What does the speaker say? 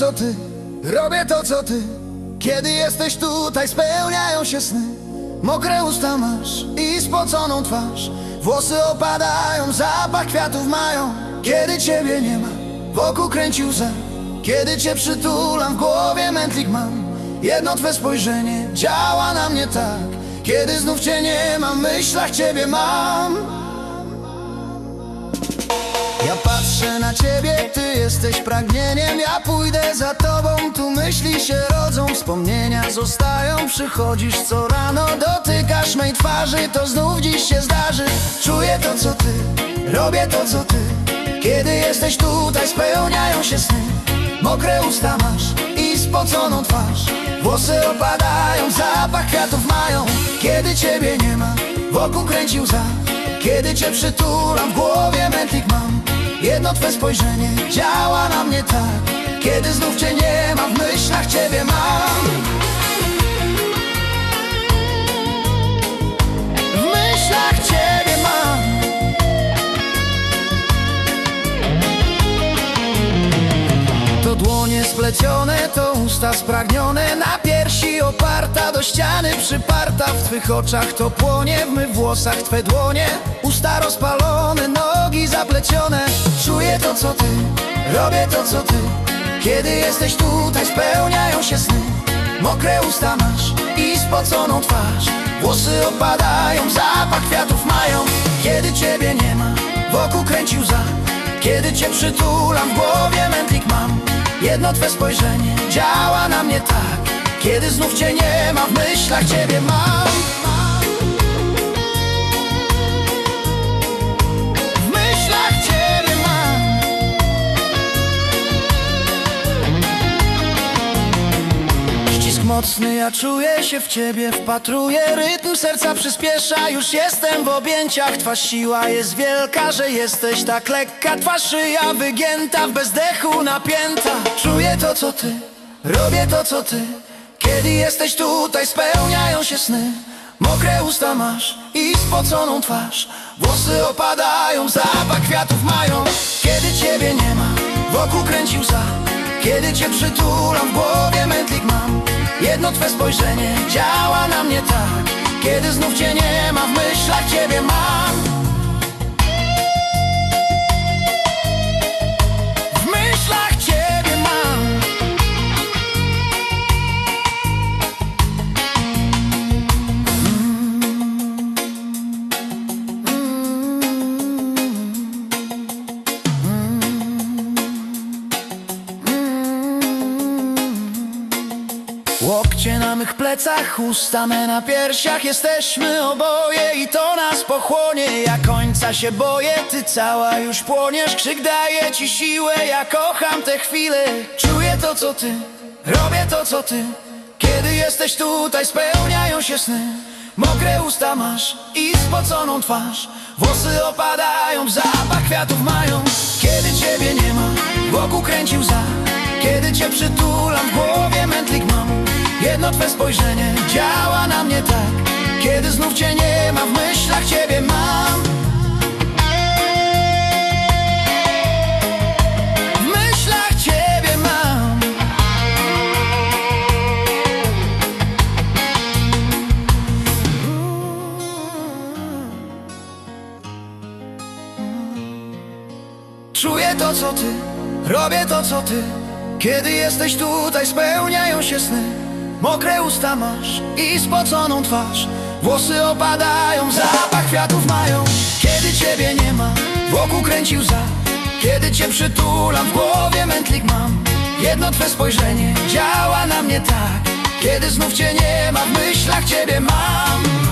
co ty, robię to co ty. Kiedy jesteś tutaj spełniają się sny. Mokre usta masz i spoconą twarz. Włosy opadają, zapach kwiatów mają. Kiedy ciebie nie ma, wokół kręcił łza kiedy cię przytulam, w głowie mętlik mam. Jedno twe spojrzenie działa na mnie tak. Kiedy znów cię nie mam, myślach ciebie mam. Ja patrzę na ciebie, ty jesteś pragnieniem. Ja pójdę za tobą, tu myśli się rodzą Wspomnienia zostają, przychodzisz co rano Dotykasz mej twarzy, to znów dziś się zdarzy. Czuję to co ty, robię to co ty. Kiedy jesteś tutaj, spełniają się sny Mokre usta masz i spoconą twarz. Włosy opadają, zapach kwiatów mają. Kiedy ciebie nie ma, wokół kręci łza. Kiedy cię przytulam, w głowie mętlik mam. Jedno twe spojrzenie działa na mnie tak. Kiedy znów cię nie ma, w myślach ciebie mam dłonie splecione, to usta spragnione Na piersi oparta, do ściany przyparta. W twych oczach to płonie, w mych włosach twe dłonie. Usta rozpalone, nogi zaplecione. Czuję to co ty, robię to co ty. Kiedy jesteś tutaj spełniają się sny. Mokre usta masz i spoconą twarz. Włosy opadają, zapach kwiatów mają. Kiedy ciebie nie ma, wokół kręci łza kiedy cię przytulam, w głowie mętlik mam Jedno twe spojrzenie działa na mnie tak. Kiedy znów cię nie ma, w myślach ciebie mam mocny, ja czuję się w ciebie, wpatruję Rytm serca przyspiesza, już jestem w objęciach Twa siła jest wielka, że jesteś tak lekka Twa szyja wygięta, w bezdechu napięta. Czuję to co ty, robię to co ty Kiedy jesteś tutaj, spełniają się sny. Mokre usta masz i spoconą twarz Włosy opadają, zapach kwiatów mają. Kiedy ciebie nie ma, wokół kręci łza Kiedy cię przytulam, w głowie Jedno twe spojrzenie działa na mnie tak. Kiedy znów cię nie ma, w myślach ciebie mam Łokcie na mych plecach, usta me na piersiach. Jesteśmy oboje i to nas pochłonie. Ja końca się boję, ty cała już płoniesz. Krzyk daje ci siłę, ja kocham te chwile. Czuję to co ty, robię to co ty. Kiedy jesteś tutaj, spełniają się sny. Mokre usta masz i spoconą twarz. Włosy opadają, zapach kwiatów mają. Kiedy ciebie nie ma, wokół kręci łza Kiedy cię przytulam, w głowie Jedno twe spojrzenie działa na mnie tak. Kiedy znów cię nie ma, w myślach ciebie mam. W myślach ciebie mam. Czuję to co ty, robię to co ty. Kiedy jesteś tutaj spełniają się sny Mokre usta masz i spoconą twarz. Włosy opadają, zapach kwiatów mają. Kiedy ciebie nie ma, wokół kręci łza Kiedy cię przytulam, w głowie mętlik mam. Jedno twe spojrzenie działa na mnie tak. Kiedy znów cię nie ma, w myślach ciebie mam